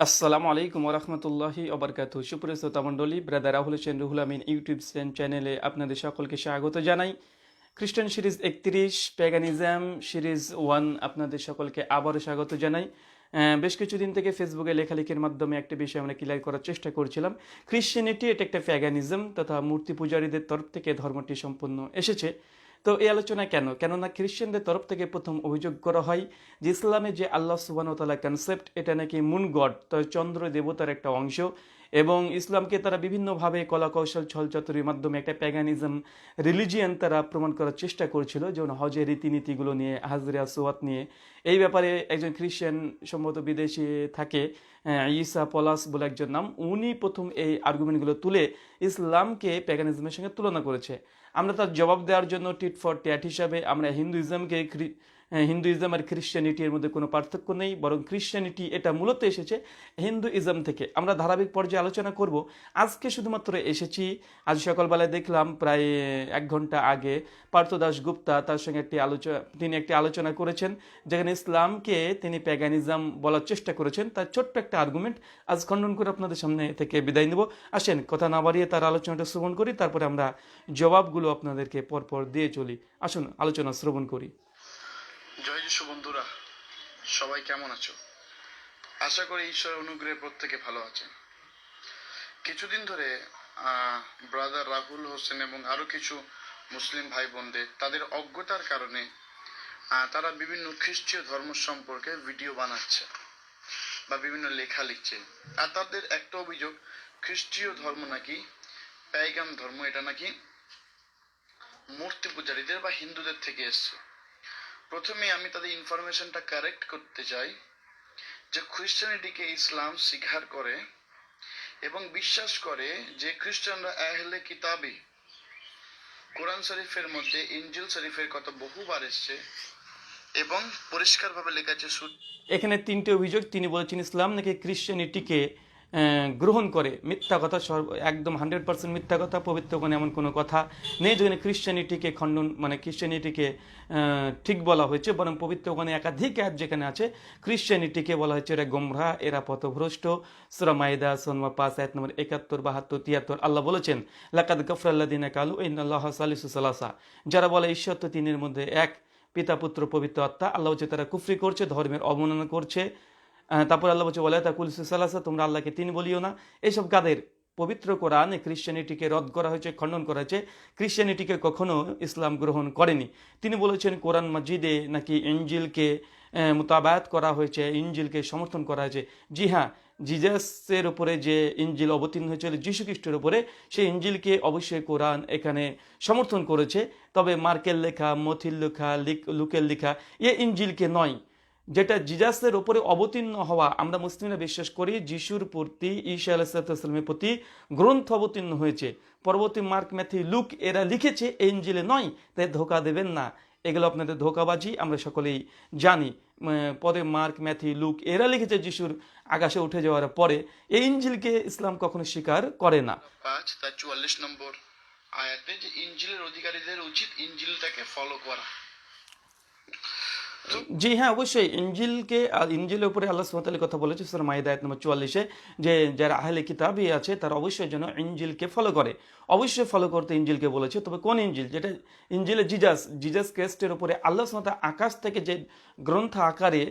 আসসালামু আলাইকুম ওরহমতুল্লাহি অবরকাত সুপ্রিয় শ্রোতা মণ্ডলী, ব্রাদার রাহুল হোসেন রুহুল আমিন ইউটিউব চ্যানেলে আপনাদের সকলকে স্বাগত জানাই। খ্রিস্টান সিরিজ একত্রিশ প্যাগানিজম সিরিজ ওয়ান আপনাদের সকলকে আবারও স্বাগত জানাই। বেশ কিছুদিন থেকে ফেসবুকে লেখালেখির মাধ্যমে একটা বিষয় আমরা ক্লিয়ার করার চেষ্টা করছিলাম। খ্রিশ্চানিটি এটা একটা প্যাগানিজম তথা মূর্তি পূজারীদের তরফ থেকে ধর্মটি সম্পূর্ণ এসেছে। তো এই আলোচনা কেন? কেননা খ্রিশ্চানদের তরফ থেকে প্রথম অভিযোগ করা হয় যে ইসলামে যে আল্লাহ সুবাহতালা কনসেপ্ট এটা নাকি মুন গড তো চন্দ্র দেবতার একটা অংশ। এবং ইসলামকে তারা বিভিন্নভাবে কলা কৌশল ছলচতুরির মাধ্যমে একটা প্যাগানিজম রিলিজিয়ান তারা প্রমাণ করার চেষ্টা করছিল, যেমন হজের রীতিনীতিগুলো নিয়ে হাজরা সোয়াত নিয়ে। এই ব্যাপারে একজন খ্রিশ্চান সম্ভবত বিদেশে থাকে ঈসা পলাস বলে একজন নাম। উনি প্রথম এই আর্গুমেন্টগুলো তুলে ইসলামকে প্যাগানিজমের সঙ্গে তুলনা করেছে। আমরা তার জবাব দেওয়ার জন্য টিট ফর ট্যাট হিসাবে আমরা হিন্দুইজমকে হিন্দুইজম আর খ্রিশ্চানিটি এর মধ্যে কোনো পার্থক্য নেই, বরং খ্রিশ্চানিটি এটা মূলত এসেছে হিন্দুইজম থেকে। আমরা ধারাবাহিক পর্যায়ে আলোচনা করব। আজকে শুধুমাত্র এসেছি, আজ সকালবেলায় দেখলাম প্রায় এক ঘণ্টা আগে পার্থ দাস গুপ্তা তার সঙ্গে একটি আলোচনা তিনি একটি আলোচনা করেছেন, যেখানে ইসলামকে তিনি প্যাগানিজম বলার চেষ্টা করেছেন। তার ছোট্ট একটা আর্গুমেন্ট আজ খণ্ডন করে আপনাদের সামনে থেকে বিদায় নেব। আসেন, কথা না বাড়িয়ে তার আলোচনাটা শ্রবণ করি, তারপরে আমরা জবাবগুলো আপনাদেরকে পরপর দিয়ে চলি। আসুন, আলোচনা শ্রবণ করি। জয় যিশু বন্ধুরা, সবাই কেমন আছো? আশা করি ঈশ্বরের অনুগ্রহে প্রত্যেকে ভালো আছেন। কিছুদিন ধরে ব্রাদার রাহুল হোসেন এবং আরও কিছু মুসলিম ভাই বোনদের তাদের অজ্ঞতার কারণে তারা বিভিন্ন খ্রিস্টীয় ধর্ম সম্পর্কে ভিডিও বানাচ্ছে বা বিভিন্ন লেখা লিখছে। আর তাদের একটা অভিযোগ, খ্রিস্টীয় ধর্ম নাকি প্যাইগাম ধর্ম, এটা নাকি মূর্তি পূজারীদের বা হিন্দুদের থেকে এসছে। প্রথমে আমি তাদের ইনফরমেশনটা কারেক্ট করতে চাই যে খ্রিস্টানিটিকে ইসলাম স্বীকার করে এবং বিশ্বাস করে যে খ্রিস্টানরা আহলে কিতাবি কোরআন শরীফের মধ্যে ইনজিল শরীফের কথা বহুবার এসছে এবং পরিষ্কারভাবে লেখা আছে এখানে তিনটে অভিযোগ। তিনি বলেছেন ইসলাম নাকি খ্রিশ্চানিটিকে আহ, গ্রহণ করে। মিথ্যা কথা সর্ব একদম হান্ড্রেড পার্সেন্ট মিথ্যা কথা, পবিত্র কোনো এমন কোনো কথা নেই যেখানে খ্রিশ্চানিটিকে খণ্ডন মানে খ্রিশ্চানিটিকে ঠিক বলা হয়েছে, বরং পবিত্র ওখানে একাধিক অ্যাপ যেখানে আছে খ্রিশ্চানিটিকে বলা হয়েছে, এরা গোমরা, এরা পথভ্রষ্ট। সুরা মাইদা সোনমা পাঁচ এক নম্বর একাত্তর, বাহাত্তর, তিয়াত্তর, আল্লাহ বলেছেন, লাকাদ গফরাল্লাদিন কালু ইন আল্লাহ সালিসু সালাসা। যারা বলে ঈশ্বর তো তিনের মধ্যে এক, পিতা, পুত্র, পবিত্র আত্মা, আল্লাহ হচ্ছে তারা কুফরি করছে, ধর্মের অবমাননা করছে তারপর আল্লাহ বলছে বলে তাকুল সালাসা তোমরা আল্লাহকে তিন বলিও না। এইসব কাদের পবিত্র কোরআনে খ্রিশ্চানিটিকে রদ করা হয়েছে, খণ্ডন করা হয়েছে। খ্রিশ্চানিটিকে কখনো ইসলাম গ্রহণ করেনি। তিনি বলেছেন, কোরআন মসজিদে নাকি ইঞ্জিলকে মোতাবায়াত করা হয়েছে ইঞ্জিলকে সমর্থন করা হয়েছে। জি হ্যাঁ জিজাসের উপরে যে ইঞ্জিল অবতীর্ণ হয়েছিল যীশু খ্রিস্টের উপরে, সেই ইঞ্জিলকে অবশ্যই কোরআন এখানে সমর্থন করেছে। তবে মার্কেল লেখা, মথিল লেখা, লিক- লুকের লেখা, এ ইঞ্জিলকে নয়। যেটা জিজাসের উপরে অবতীর্ণ হওয়া আমরা মুসলিমরা বিশ্বাস করি, যিশুর প্রতি, ঈশা আলাহিসাল্লামের প্রতি গ্রন্থ অবতীর্ণ হয়েছে। পরবর্তী মার্ক ম্যাথি লুক এরা লিখেছে এই ইঞ্জিলে নয়, তাই ধোকা দেবেন না। এগুলো আপনাদের ধোকাবাজি, আমরা সকলেই জানি। পরে মার্ক ম্যাথি লুক এরা লিখেছে, যিশুর আকাশে উঠে যাওয়ার পরে। এই ইঞ্জিলকে ইসলাম কখনো স্বীকার করে না। পাঁচ, তার চুয়াল্লিশ নম্বর আয়াতে যে ইঞ্জিলের অধিকারীদের উচিত ইঞ্জিলটাকে ফলো করা। জি হ্যাঁ অবশ্যই। ইঞ্জিলকে ইঞ্জিলের উপরে আল্লাহ সুমতালের কথা বলেছে, সুরা মাইদা আয়াত নম্বর চুয়াল্লিশে, যে যারা আহলে কিতাবই আছে, তারা অবশ্যই যেন ইঞ্জিলকে ফলো করে। অবশ্যই ফলো করতে ইঞ্জিলকে বলেছে, তবে কোন ইঞ্জিল যেটা ইঞ্জিলে জিজাস জিজাস ক্রেস্টের উপরে আল্লাহ সুমতা আকাশ থেকে যে গ্রন্থ আকারে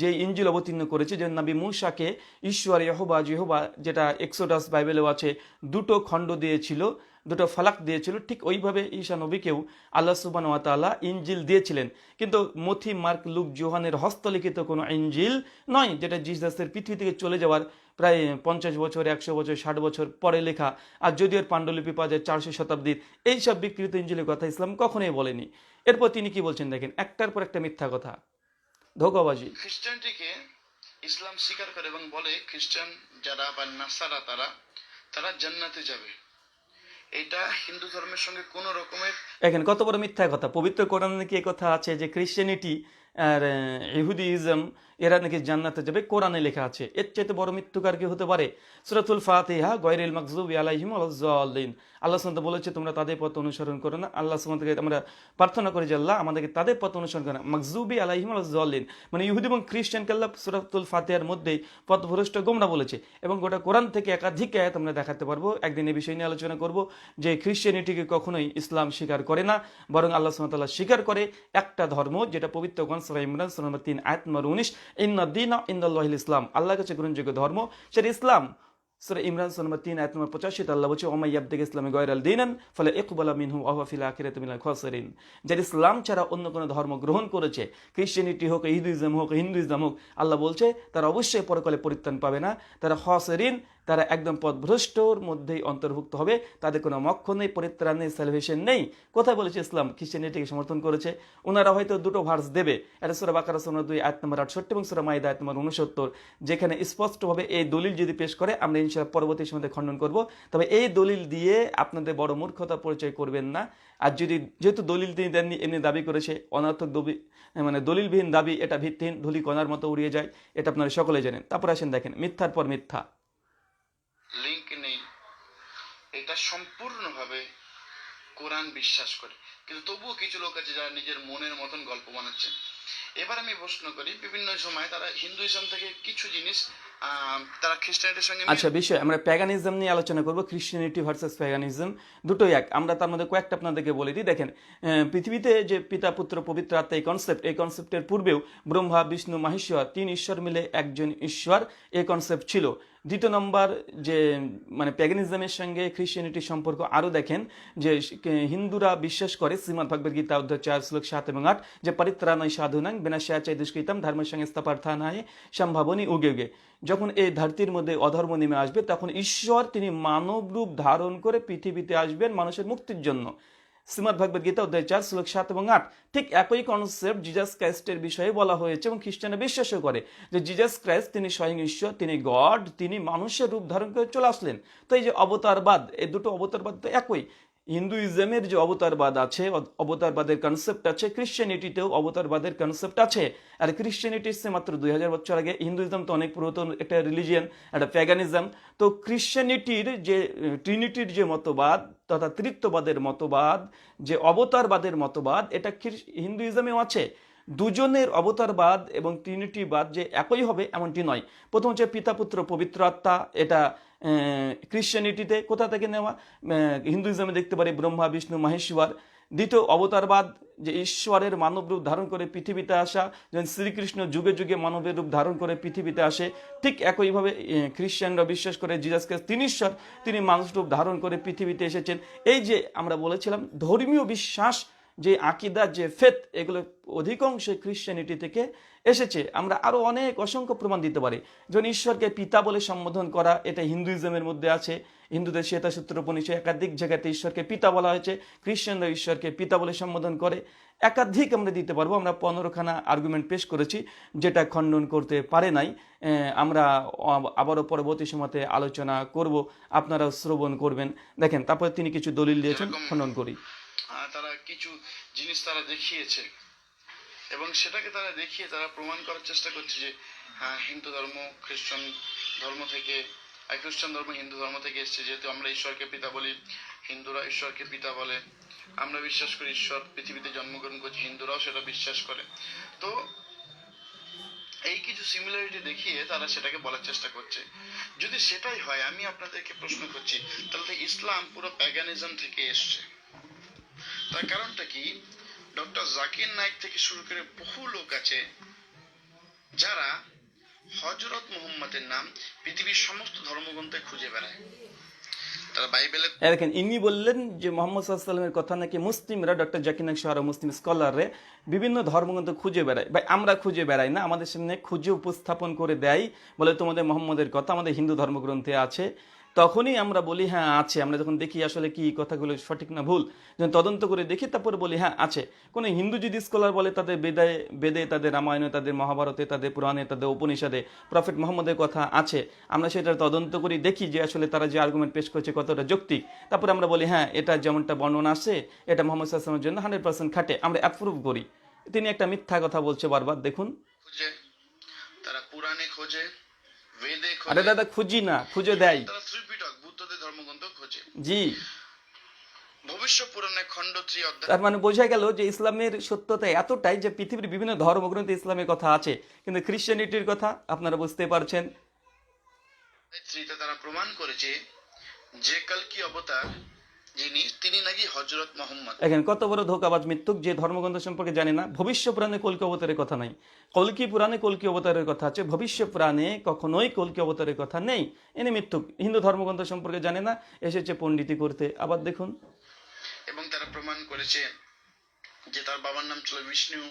যে ইঞ্জিল অবতীর্ণ করেছে, যে নবী মুসাকে, ঈশ্বর, ইহবা, জিহবা, যেটা এক্সোডাস বাইবেলেও আছে, দুটো খণ্ড দিয়েছিল। দুটো ফালাক দিয়েছিল, ঠিক ওইভাবে ঈশা নবীকেও আল্লাহ সুবান ওয়াতালা ইঞ্জিল দিয়েছিলেন। কিন্তু মথি মার্ক লুক জোহানের হস্তলিখিত কোনো ইঞ্জিল নয়, যেটা জিজাসের পৃথিবী থেকে চলে যাওয়ার প্রায় পঞ্চাশ বছর, একশো বছর, ষাট বছর পরে লেখা। আর যদিও পাণ্ডুলিপি পাওয়া যায় চারশো শতাব্দীর এইসব বিকৃত ইঞ্জিলের কথা ইসলাম কখনোই বলেনি। এরপর তিনি কি বলছেন দেখেন, একটার পর একটা মিথ্যা কথা। ধোকাবাজি। খ্রিস্টানটিকে ইসলাম স্বীকার করে এবং বলে, খ্রিস্টান যারা বা নাসারা তারা তারা জান্নাতে যাবে। এটা হিন্দু ধর্মের সঙ্গে কোনো রকমের দেখেন, কত বড় মিথ্যা কথা। পবিত্র কোরআনে কি কথা আছে যে খ্রিস্টানিটি আর ইহুদিজম এরা নাকি জান্নাতে যাবে, কোরআনে লেখা আছে। এর চাইতে বড় মৃত্যুকার কি হতে পারে? সুরাতুল ফাতিহা, গয়রিল মাকজুবি আলাইহিম আলাজ্জালিন আল্লাহ সুবহানাহু বলেছে, তোমরা তাদের পথ অনুসরণ করো না। আল্লাহ সুবহানাহু আমরা প্রার্থনা করি যে আল্লাহ আমাদেরকে তাদের পথ অনুসরণ করে না মাকজুবি আলাইহিম আলাজ্জালিন মানে ইহুদি এবং খ্রিস্টানকে আল্লাহ সুরাতুল ফাতিহার মধ্যেই পথভ্রষ্ট গোমরা বলেছে। এবং গোটা কোরআন থেকে একাধিক আয়াত আমরা দেখাতে পারব। একদিন এই বিষয় নিয়ে আলোচনা করব যে খ্রিস্টানিটিকে কখনোই ইসলাম স্বীকার করে না, বরং আল্লাহ তাআলা স্বীকার করে একটা ধর্ম, যেটা পবিত্র সূরা ইমরান নম্বর 3 আয়াত নম্বর 19 ইন্না দীনা ইনদাল্লাহিল ইসলাম আল্লাহ কাছে গ্রহণযোগ্য ধর্ম। সেটা ইসলাম। সূরা ইমরান নম্বর 3 আয়াত নম্বর 85 আল্লাহ বলছে ওমাই ইয়াবদিক ইসলামে গয়রাল দিন ফলে ইকবালা মিনহু ওয়া আখিরে তুমি খসরিন। যারা ইসলাম ছাড়া অন্য কোনো ধর্ম গ্রহণ করেছে, খ্রিস্টানিটি হোক ইহুদিজম হোক, হিন্দুইজম হোক, আল্লাহ বলছে, তারা অবশ্যই পরকালে পরিত্রাণ পাবে না। তারা খাসিরিন তারা একদম পথভ্রষ্টর মধ্যেই অন্তর্ভুক্ত হবে। তাদের কোনো মক্ষ নেই, পরিত্রাণ নেই সেলিব্রেশন নেই। কোথায় বলেছে ইসলাম? খ্রিস্টানিটিকে সমর্থন করেছে। ওনারা হয়তো দুটো ভার্স দেবে। এটা সুরা বাকারা, সুরা দুই, আয়াত নম্বর আটষট্টি এবং সুরা মাইদা, আয়াত নম্বর উনসত্তর, যেখানে স্পষ্টভাবে এই দলিল যদি পেশ করে, আমরা ইনশাল্লাহ পরবর্তী সময় খণ্ডন করব। তবে এই দলিল দিয়ে আপনাদের বড় মূর্খতা পরিচয় করবেন না। আর যদি, যেহেতু দলিল তিনি দেননি, এমনি দাবি করেছে, অনার্থক দবি মানে দলিলবিহীন দাবি, এটা ভিত্তিহীন ধুলি কণার মতো উড়িয়ে যায়, এটা আপনারা সকলে জানেন। তারপর আসেন দেখেন, মিথ্যার পর মিথ্যা। লিংক নেই এটা সম্পূর্ণভাবে কোরআন বিশ্বাস করে। কিন্তু তবুও কিছু লোক আছে যারা নিজের মনের মতন গল্প বানাচ্ছেন। এবার আমি প্রশ্ন করি বিভিন্ন সময় তারা হিন্দুইজম থেকে কিছু জিনিস তারা খ্রিস্টানিটির সঙ্গে আচ্ছা বিষয় আমরা প্যাগানিজম নিয়ে আলোচনা করব খ্রিস্টানিটি ভার্সেস প্যাগানিজম দুটোই এক। আমরা তার মধ্যে কয়েকটা আপনাদেরকে বলে দিই। দেখেন পৃথিবীতে যে পিতা পুত্র পবিত্র আত্মা এই কনসেপ্ট এই কনসেপ্টের পূর্বেও ব্রহ্মা বিষ্ণু মাহেশ্বর তিন ঈশ্বর মিলে একজন ঈশ্বর এই কনসেপ্ট ছিল। দ্বিতীয় নম্বর যে মানে প্যাগানিজমের সঙ্গে খ্রিস্টিয়ানিটির সম্পর্ক আরও দেখেন যে, হিন্দুরা বিশ্বাস করে শ্রীমদ ভগবদ গীতা অধ্যায় চার শ্লোক সাত এবং আট যে, পরিত্রাণয় সাধুনাং বিনাশা চাই দুষ্কৃতম ধর্মের সঙ্গে স্থাপার্থানায় সম্ভাবনী উগে উগে। যখন এই ধরতির মধ্যে অধর্ম নেমে আসবে, তখন ঈশ্বর তিনি মানব রূপ ধারণ করে পৃথিবীতে আসবেন মানুষের মুক্তির জন্য। শ্রীমদ ভগবদ গীতা অধ্যায় চার, শ্লোক সাত এবং আট। ঠিক একই কনসেপ্ট জিজাস ক্রাইস্টের বিষয়ে বলা হয়েছে এবং খ্রিস্টানরা বিশ্বাসও করে যে জিজাস ক্রাইস্ট তিনি স্বয়ং ঈশ্বর, তিনি গড, তিনি মানুষের রূপ ধারণ করে চলে আসলেন। তো এই যে অবতারবাদ, এই দুটো অবতারবাদ তো একই। হিন্দুইজমের যে অবতারবাদ আছে অবতারবাদের কনসেপ্ট আছে ক্রিশ্চিয়ানিটিতেও অবতারবাদের কনসেপ্ট আছে। আর ক্রিশ্চিয়ানিটি সে মাত্র দুই হাজার বছর আগে। হিন্দুইজম তো অনেক পুরাতন একটা রিলিজিয়ান একটা প্যাগানিজম তো ক্রিশ্চিয়ানিটির যে ট্রিনিটির যে মতবাদ তথা তৃত্ববাদের মতবাদ, যে অবতারবাদের মতবাদ, এটা হিন্দুইজমেও আছে। দুজনের অবতারবাদ এবং ট্রিনিটিবাদ যে একই হবে, এমনটি নয়। প্রথম হচ্ছে পিতা পুত্র পবিত্র আত্মা, এটা ক্রিশ্চিয়ানিটিতে কোথা থেকে নেওয়া? হিন্দুইজমে দেখতে পারি, ব্রহ্মা, বিষ্ণু, মহেশ্বর। দ্বিতীয় অবতারবাদ, যে ঈশ্বরের মানব রূপ ধারণ করে পৃথিবীতে আসা, যেমন শ্রীকৃষ্ণ যুগে যুগে মানবের রূপ ধারণ করে পৃথিবীতে আসে, ঠিক একইভাবে খ্রিস্টানরা বিশ্বাস করে জিজাসকে তিনি ঈশ্বর, তিনি মানুষ রূপ ধারণ করে পৃথিবীতে এসেছেন। এই যে আমরা বলেছিলাম, ধর্মীয় বিশ্বাস যে আকিদা যে ফেত এগুলো অধিকাংশ খ্রিশ্চানিটি থেকে এসেছে। আমরা আরও অনেক অসংখ্য প্রমাণ দিতে পারি। যেমন ঈশ্বরকে পিতা বলে সম্বোধন করা এটা হিন্দুইজমের মধ্যে আছে। হিন্দুদের শ্বেতা সূত্র উপনিষে একাধিক জায়গাতে ঈশ্বরকে পিতা বলা হয়েছে। খ্রিশ্চানরা ঈশ্বরকে পিতা বলে সম্বোধন করে। একাধিক আমরা দিতে পারব। আমরা পনেরোখানা আর্গুমেন্ট পেশ করেছি যেটা খণ্ডন করতে পারে নাই। আহ, আমরা আবারও পরবর্তী সময়তে আলোচনা করব। আপনারা শ্রবণ করবেন। দেখেন তারপরে তিনি কিছু দলিল দিয়েছেন খণ্ডন করি। তারা কিছু জিনিস তারা দেখিয়েছে। এবং সেটাকে তারা দেখিয়ে তারা প্রমাণ করার চেষ্টা করছে যে হ্যাঁ হিন্দু ধর্ম, খ্রিস্টান ধর্ম থেকে খ্রিস্টান ধর্ম হিন্দু ধর্ম থেকে এসেছে। যেহেতু আমরা ঈশ্বরকে পিতা বলি, হিন্দুরা ঈশ্বরকে পিতা বলে। আমরা বিশ্বাস করি ঈশ্বর পৃথিবীতে জন্মগ্রহণ করছে, হিন্দুরাও সেটা বিশ্বাস করে। তো এই কিছু সিমিলারিটি দেখিয়ে তারা সেটাকে বলার চেষ্টা করছে। যদি সেটাই হয়, আমি আপনাদেরকে প্রশ্ন করছি, তাহলে ইসলাম পুরো প্যাগানিজম থেকে এসছে। তার কারণটা কি? ডক্টর জাকির নাইক থেকে শুরু করে বহু লোক আছে যারা হজরত মুহাম্মদের নাম পৃথিবীর সমস্ত ধর্মগ্রন্থে খুঁজে বেড়ায়। দেখেন, ইনি বললেন যে মোহাম্মদ সাল্লামের কথা নাকি মুসলিমরা ডক্টর জাকিনাক শাহর মুসলিম স্কলাররে বিভিন্ন ধর্মগ্রন্থ খুঁজে বেড়ায়। ভাই, আমরা খুঁজে বেড়াই না, আমাদের সামনে খুঁজে উপস্থাপন করে দেয় বলে তোমাদের মোহাম্মদের কথা, আমাদের হিন্দু ধর্মগ্রন্থে আছে। তখনই আমরা বলি হ্যাঁ আছে। আমরা যখন দেখি আসলে কি কথাগুলো সঠিক না ভুল, যখন তদন্ত করে দেখি, তারপরে বলি হ্যাঁ আছে। কোনো হিন্দু যদি স্কলার বলে, তাদের বেদায়, বেদে, তাদের রামায়ণে, তাদের মহাভারতে, তাদের পুরাণে, তাদের উপনিষদে প্রফেট মোহাম্মদের কথা আছে। আমরা সেটা তদন্ত করি দেখি যে আসলে তারা যে আর্গুমেন্ট পেশ করছে কতটা যৌক্তিক। তারপরে আমরা বলি হ্যাঁ এটা যেমনটা বর্ণনা আছে, এটা মোহাম্মদ সাল্লামের জন্য হান্ড্রেড পার্সেন্ট খাটে। আমরা অ্যাপ্রুভ করি। তিনি একটা মিথ্যা কথা বলছে বারবার, দেখুন। তারা পুরাণে খোঁজে বেদে আরে দাদা খুঁজি না খুঁজে দেয় তারা ত্রিপিটক বুদ্ধদের ধর্মগ্রন্থ খোঁজে জি ভবিষ্য পুরাণে খণ্ড ত্রি অধ্যায় তার মানে বোঝা গেল যে ইসলামের সত্যতা এতটাই যে পৃথিবীর বিভিন্ন ধর্মগ্রন্থে ইসলামের কথা আছে। কিন্তু খ্রিস্টানিটির কথা আপনারা বুঝতে পারছেন। থ্রিতে তারা প্রমাণ করেছে যে কালকি অবতার যিনি তিনি নাকি হজরত মোহাম্মদ। দেখেন কত বড় ধোকাবাজ মৃত্যুক যে ধর্মগ্রন্থ সম্পর্কে জানে না ভবিষ্য পুরাণে কলকি অবতারের কথা নাই। কলকি পুরাণে কলকি অবতারের কথা আছে ভবিষ্য পুরাণে কখনোই কলকি অবতারের কথা নেই। এনে মৃত্যুক হিন্দু ধর্মগ্রন্থ সম্পর্কে জানে না এসেছে পণ্ডিতি করতে। আবার দেখুন। এবং তারা প্রমাণ করেছে যে তার বাবার নাম ছিল বিষ্ণু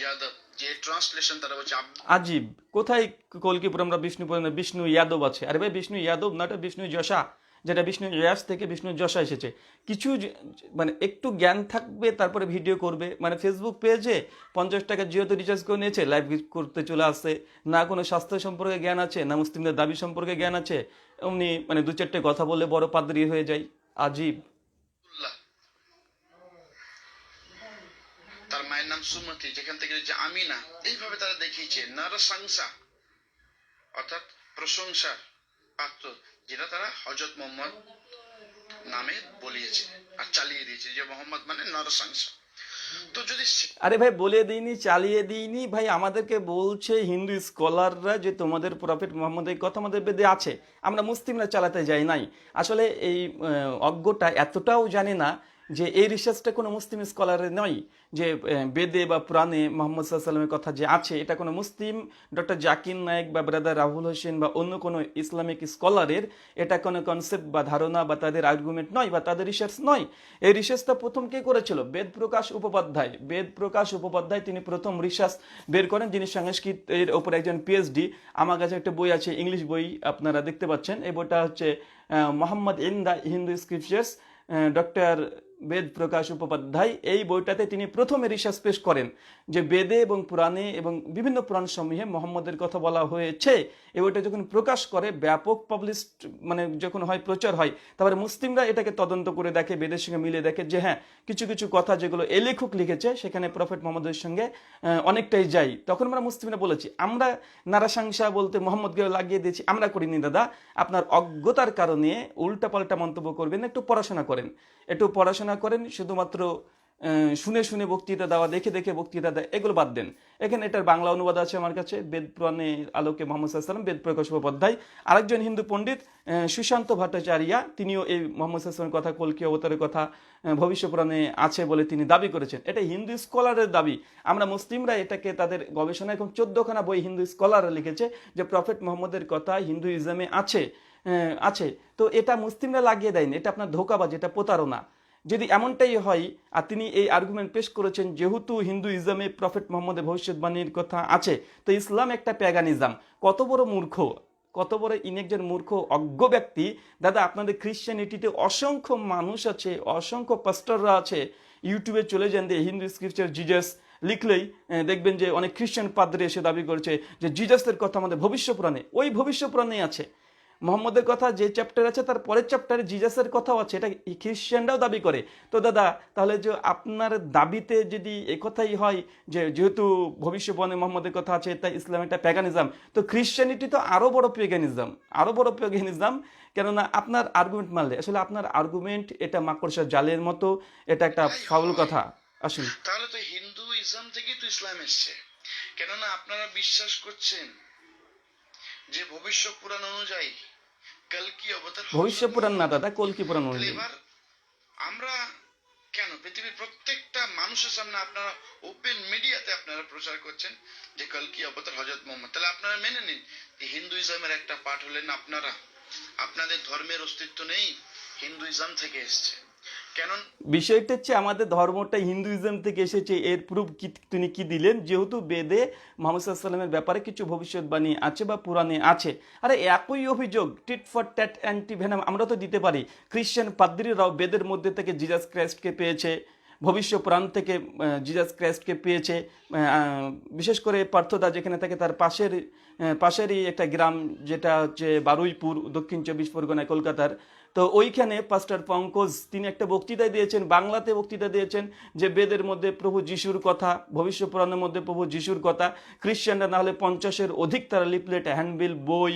যাদব যে ট্রান্সলেশন তারা বলছে আজীব। কোথায় কলকিপুর আমরা বিষ্ণু পুরাণে বিষ্ণু ইয়াদব আছে। আরে ভাই বিষ্ণু ইয়াদব না এটা বিষ্ণু যশা। যেটা বিষ্ণু ইয়াস থেকে বিষ্ণু যশা এসেছে। কিছু মানে একটু জ্ঞান থাকবে, তারপরে ভিডিও করবে। মানে ফেসবুক পেজে পঞ্চাশ টাকা জিওতে রিচার্জ করে নিয়েছে লাইভ করতে চলে আসছে। না কোনো স্বাস্থ্য সম্পর্কে জ্ঞান আছে, না মুসলিমদের দাবি সম্পর্কে জ্ঞান আছে। এমনি মানে দু চারটে কথা বলে বড় পাদ্রী হয়ে যায়। আজীব। তার মায়ের নাম সুমতি, যেখান থেকে যে আমিনা। এইভাবে তারা দেখিয়েছে, নরসংসা। অর্থাৎ প্রশংসার পাত্র। যেটা তারা হজরত মোহাম্মদ নামে বলিয়েছে আর চালিয়ে দিয়েছে। যে মোহাম্মদ মানে নরসংস। তো যদি আরে ভাই, বলে দিইনি, চালিয়ে দিইনি। ভাই, আমাদেরকে বলছে হিন্দু স্কলাররা যে তোমাদের প্রফেট মোহাম্মদ এই কথা আমাদের বেদে আছে। আমরা মুসলিমরা চালাতে যাই নাই। আসলে এই অজ্ঞটা এতটাও জানে না যে এই রিসার্চটা কোনো মুসলিম স্কলারের নয়, যে বেদে বা পুরাণে মোহাম্মদ সাল্লামের কথা যে আছে, এটা কোনো মুসলিম ডক্টর জাকির নায়েক বা ব্রাদার রাহুল হোসেন বা অন্য কোনো ইসলামিক স্কলারের এটা কোনো কনসেপ্ট বা ধারণা বা তাদের আর্গুমেন্ট নয় বা তাদের রিসার্চ নয়। এই রিসার্চটা প্রথম কে করেছিল? বেদ প্রকাশ উপপাধ্যায়। বেদ প্রকাশ উপপাধ্যায় তিনি প্রথম রিসার্চ বের করেন, যিনি সংস্কৃত এর ওপর একজন পিএইচডি আমার কাছে একটা বই আছে ইংলিশ বই, আপনারা দেখতে পাচ্ছেন। এই বইটা হচ্ছে Muhammad in the Hindu scriptures doctor Ved Prakash Upadhyay এই বইটাতে তিনি প্রথমে রিসার্চ পেশ করেন যে বেদে এবং পুরাণে এবং বিভিন্ন পুরাণ সমূহে মোহাম্মদের কথা বলা হয়েছে। এই বইটা যখন প্রকাশ করে, ব্যাপক পাবলিশ মানে যখন হয়, প্রচার হয়, তারপরে মুসলিমরা এটাকে তদন্ত করে দেখে, বেদের সঙ্গে মিলে দেখে যে হ্যাঁ কিছু কিছু কথা যেগুলো এ লেখক লিখেছে, সেখানে প্রফেট মোহাম্মদের সঙ্গে অনেকটাই যাই তখন আমরা মুসলিমরা বলেছি, আমরা নারাসাংসা বলতে মোহাম্মদকে লাগিয়ে দিয়েছি, আমরা করিনি দাদা। আপনার অজ্ঞতার কারণে উল্টাপাল্টা মন্তব্য করবেন, একটু পড়াশোনা করেন। একটু পড়াশোনা করেন, শুধুমাত্র শুনে শুনে বক্তৃতা দেওয়া, দেখে দেখে বক্তৃতা দেয় এগুলো বাদ দেন। এখানে এটার বাংলা অনুবাদ আছে আমার কাছে, বেদ পুরাণের আলোকে মোহাম্মদ সাল্লাম বেদ প্রকাশ উপাধ্যায়। আরেকজন হিন্দু পণ্ডিত সুশান্ত ভট্টাচার্যা, তিনিও এই মোহাম্মদ সাল্লামের কথা, কলকি অবতারের কথা ভবিষ্য পুরাণে আছে বলে তিনি দাবি করেছেন। এটা হিন্দু স্কলারের দাবি। আমরা মুসলিমরা এটাকে তাদের গবেষণায় এখন চোদ্দখানা বই হিন্দু স্কলাররা লিখেছে, যে প্রফেট মোহাম্মদের কথা হিন্দুইজমে আছে আছে। তো এটা মুসলিমরা লাগিয়ে দেয়নি, এটা আপনার ধোকাবাজ এটা প্রতারণা। যদি এমনটাই হয়, আর তিনি এই আর্গুমেন্ট পেশ করেছেন, যেহেতু হিন্দুইজমে প্রফেট মোহাম্মদের ভবিষ্যৎবাণীর কথা আছে, তো ইসলাম একটা প্যাগানিজম কত বড় মূর্খ, কত বড় ইনি একজন মূর্খ, অজ্ঞ ব্যক্তি। দাদা, আপনাদের খ্রিশ্চানিটিতে অসংখ্য মানুষ আছে, অসংখ্য পাস্টাররা আছে। ইউটিউবে চলে যান, দিয়ে হিন্দু স্ক্রিপচার জিজাস লিখলেই দেখবেন যে অনেক খ্রিশ্চান পাদ্রে এসে দাবি করেছে যে জিজাসের কথা আমাদের ভবিষ্য পুরাণে, ওই ভবিষ্য পুরাণে আছে। মোহাম্মদের কথা যে চ্যাপ্টার আছে তার পরের চ্যাপ্টারে জিজাসের কথাও আছে এটা খ্রিশ্চানরাও দাবি করে। তো দাদা তাহলে যে আপনার দাবিতে যদি এই কথাই হয় যে যেহেতু ভবিষ্যবাণী মোহাম্মদের কথা আছে তাই ইসলাম একটা প্যাগানিজম তো খ্রিশ্চানিটি তো আরও বড় প্যাগানিজম আরও বড় প্যাগানিজম কেননা আপনার আর্গুমেন্ট মানলে আসলে আপনার আর্গুমেন্ট এটা মাকড়সা জালের মতো এটা একটা ফাউল কথা আসুন। তাহলে তো হিন্দু ইসলাম থেকেই তো ইসলাম এসছে কেননা আপনারা বিশ্বাস করছেন যে ভবিষ্য পুরাণ অনুযায়ী কালকি অবতার ভবিষ্য পুরাণ না দাদা কলকি পুরাণ অনুযায়ী। এবার আমরা কেন পৃথিবীর প্রত্যেকটা মানুষের সামনে আপনারা ওপেন মিডিয়াতে আপনারা প্রচার করছেন যে কালকি অবতার হজরত মোহাম্মদ। তাহলে আপনারা মেনে নিন যে হিন্দুইজমের একটা পাঠ হলেন আপনারা। আপনাদের ধর্মের অস্তিত্ব নেই হিন্দুইজম থেকে এসছে। বিষয়টা হচ্ছে আমাদের ধর্মটা হিন্দুইজম থেকে এসেছে, এর প্রুফ কি, তিনি কি দিলেন? যেহেতু বেদে মোহাম্মদ সাল্লামের ব্যাপারে কিছু ভবিষ্যৎবাণী আছে বা পুরাণে আছে। আরে, একই অভিযোগ tit for tat anti venom আমরা তো দিতে পারি। খ্রিশ্চান পাদ্রীরাও বেদের মধ্যে থেকে জিজাস ক্রাইস্টকে পেয়েছে ভবিষ্য পুরাণ থেকে জিজাস ক্রাইস্টকে পেয়েছে বিশেষ করে পার্থদা যেখানে থাকে তার পাশের পাশেরই একটা গ্রাম যেটা হচ্ছে বারুইপুর, দক্ষিণ চব্বিশ পরগনায়, কলকাতার। তো ওইখানে পাস্টার পঙ্কজ, তিনি একটা বক্তৃতা দিয়েছেন, বাংলাতে বক্তৃতা দিয়েছেন যে বেদের মধ্যে প্রভু যিশুর কথা, ভবিষ্য পুরাণের মধ্যে প্রভু যিশুর কথা, খ্রিস্টানরা না হলে পঞ্চাশের অধিক তারা লিপলেট হ্যান্ডবিল, বই,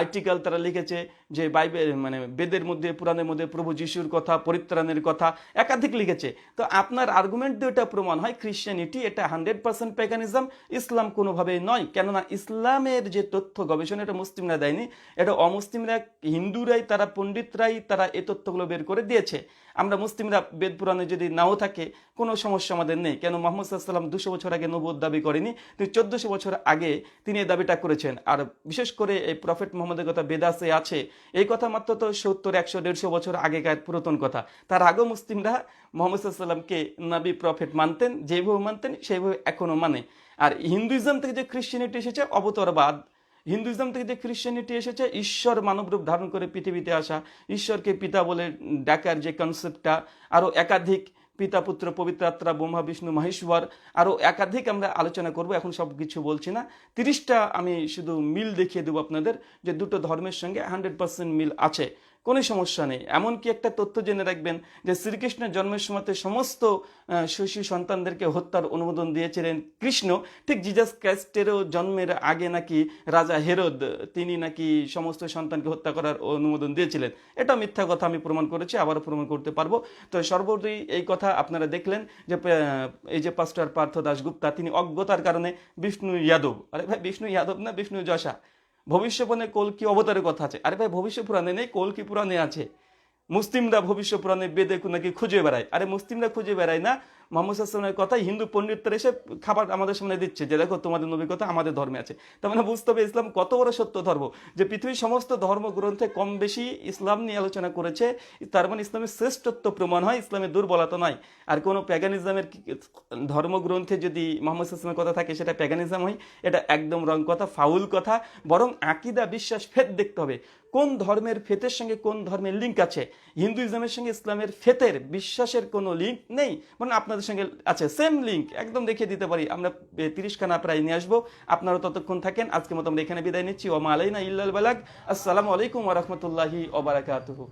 আর্টিকেল তারা লিখেছে। যে বাইবেল মানে বেদের মধ্যে, পুরাণের মধ্যে প্রভু যিশুর কথা, পরিত্রাণের কথা একাধিক লিখেছে। তো আপনার আর্গুমেন্ট দিয়ে এটা প্রমাণ হয় খ্রিশ্চানিটি এটা হান্ড্রেড পার্সেন্ট প্যাগানিজম ইসলাম কোনোভাবেই নয়। কেননা ইসলামের যে তথ্য গবেষণা, এটা মুসলিমরা দেয়নি, এটা অমুসলিমরা, হিন্দুরাই, তারা পণ্ডিতরাই, তারা এই তথ্যগুলো বের করে দিয়েছে। আমরা মুসলিমরা বেদ পুরাণে যদি নাও থাকে, কোনো সমস্যা আমাদের নেই। কেন মোহাম্মদ সাল্লাম দুশো বছর আগে নবুদ দাবি করেনি, তিনি চোদ্দশো বছর আগে তিনি এই দাবিটা করেছেন। আর বিশেষ করে এই প্রফেট মোহাম্মদের কথা বেদাসে আছে এই কথা মাত্র তো সত্তর, একশো, দেড়শো বছর আগেকার পুরাতন কথা। তার আগেও মুসলিমরা মোহাম্মদ সাল্লামকে নবী, প্রফেট মানতেন যেভাবে মানতেন সেইভাবে এখনও মানে। আর হিন্দুইজম থেকে যে খ্রিশ্চানিটি এসেছে, অবতরবাদ। হিন্দুইজম থেকে যে খ্রিশ্চানিটি এসেছে, ঈশ্বর মানবরূপ ধারণ করে পৃথিবীতে আসা, ঈশ্বরকে পিতা বলে ডাকার যে কনসেপ্টটা আরও একাধিক পিতা পুত্র পবিত্র আত্মা, ব্রহ্মা, বিষ্ণু, মহেশ্বর আরও একাধিক আমরা আলোচনা করব, এখন সব কিছু বলছি না। তিরিশটা আমি শুধু মিল দেখিয়ে দেবো আপনাদের যে দুটো ধর্মের সঙ্গে হান্ড্রেড পার্সেন্ট মিল আছে। কোনো সমস্যা নেই। এমনকি একটা তথ্য জেনে রাখবেন যে শ্রীকৃষ্ণের জন্মের সময়তে সমস্ত শিশু সন্তানদেরকে হত্যার অনুমোদন দিয়েছিলেন কৃষ্ণ। ঠিক জিজাস ক্রাইস্টেরও জন্মের আগে নাকি রাজা হেরোদ, তিনি নাকি সমস্ত সন্তানকে হত্যা করার অনুমোদন দিয়েছিলেন। এটা মিথ্যা কথা আমি প্রমাণ করেছি, আবারও প্রমাণ করতে পারব। তো সর্বোপরি এই কথা আপনারা দেখলেন যে এই যে পাস্টার পার্থ দাশগুপ্তা, তিনি অজ্ঞতার কারণে বিষ্ণু যাদব আরে ভাই, বিষ্ণু, যাদব না, বিষ্ণু, যশা। ভবিষ্যপুরাণে কলকি অবতারের কথা আছে? আরে ভাই ভবিষ্য পুরাণে নেই কলকি পুরাণে আছে? মুসলিমরা ভবিষ্য পুরাণে বেদে নাকি খুঁজে বেড়ায়? আরে মুসলিমরা খুঁজে বেড়ায় না মোহাম্মদ আসলামের কথা হিন্দু পণ্ডিতরা এসে খাবার আমাদের সামনে দিচ্ছে যে, দেখো, তোমাদের নবী কথা আমাদের ধর্মে আছে। তার মানে বুঝতে হবে ইসলাম কত বড় সত্য ধর্ম, যে পৃথিবীর সমস্ত ধর্মগ্রন্থে কম বেশি ইসলাম নিয়ে আলোচনা করেছে। তার মানে ইসলামের শ্রেষ্ঠত্ব প্রমাণ হয়, ইসলামের দুর্বলতা নয় আর কোনো প্যাগানিজমের ধর্মগ্রন্থে যদি মোহাম্মদ ইসলামের কথা থাকে, সেটা প্যাগানিজম হয়। এটা একদম রং কথা ফাউল কথা। বরং আকিদা, বিশ্বাস, ফেদ দেখতে হবে। কোন ধর্মের ফেতের সঙ্গে কোন ধর্মের লিঙ্ক আছে? হিন্দুইজমের সঙ্গে ইসলামের ফেতের বিশ্বাসের কোনো লিঙ্ক নেই? মানে আপনাদের সঙ্গে আছে সেম লিঙ্ক একদম দেখিয়ে দিতে পারি। আমরা তিরিশখানা প্রায় নিয়ে আসব। আপনারা ততক্ষণ থাকেন। আজকে মতো আমরা এখানে বিদায় নিচ্ছি। ওমা আলাইনা ইল্লাল বালাক আসসালামু আলাইকুম ওরহমতুল্লাহি ওবরাকাতুহু